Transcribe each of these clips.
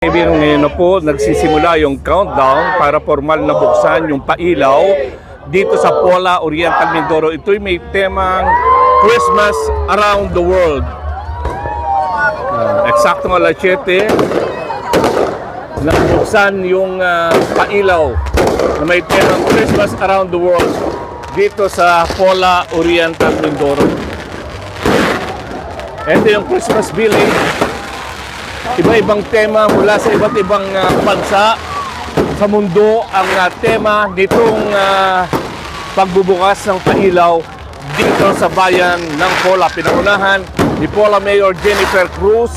Kaibigan ngayon na po, nagsisimula yung countdown para formal na buksan yung pailaw dito sa Pola Oriental Mindoro. Ito'y may temang Christmas Around the World. Uh, eksaktong alas 7, nabuksan yung ah, pailaw na may temang Christmas Around the World dito sa Pola Oriental Mindoro. Ito yung Christmas Village iba-ibang tema mula sa iba't ibang ah, bansa sa mundo ang ah, tema nitong ah, pagbubukas ng pailaw dito sa bayan ng Pola. Pinangunahan ni Pola Mayor Jennifer Cruz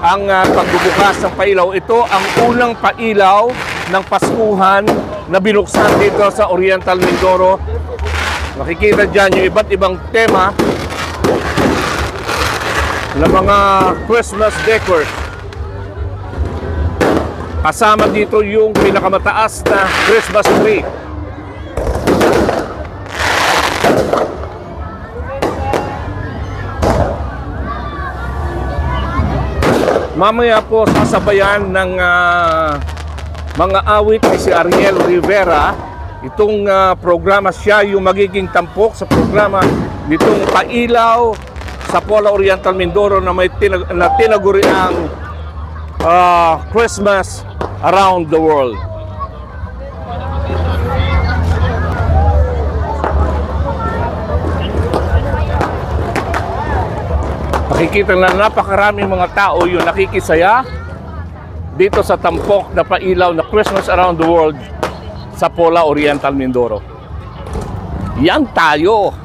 ang ah, pagbubukas ng pailaw. Ito ang unang pailaw ng Paskuhan na binuksan dito sa Oriental Mindoro. Makikita dyan yung iba't ibang tema ng mga Christmas decor. Kasama dito yung pinakamataas na Christmas tree. Mamaya po sasabayan ng ah, mga awit ni si Ariel Rivera. Itong ah, programa siya yung magiging tampok sa programa nitong Pailaw sa Pola Oriental Mindoro na may tinag- na tinaguri ang uh, Christmas around the world. Makikita na napakaraming mga tao yung nakikisaya dito sa tampok na pailaw na Christmas around the world sa Pola Oriental Mindoro. Yan tayo!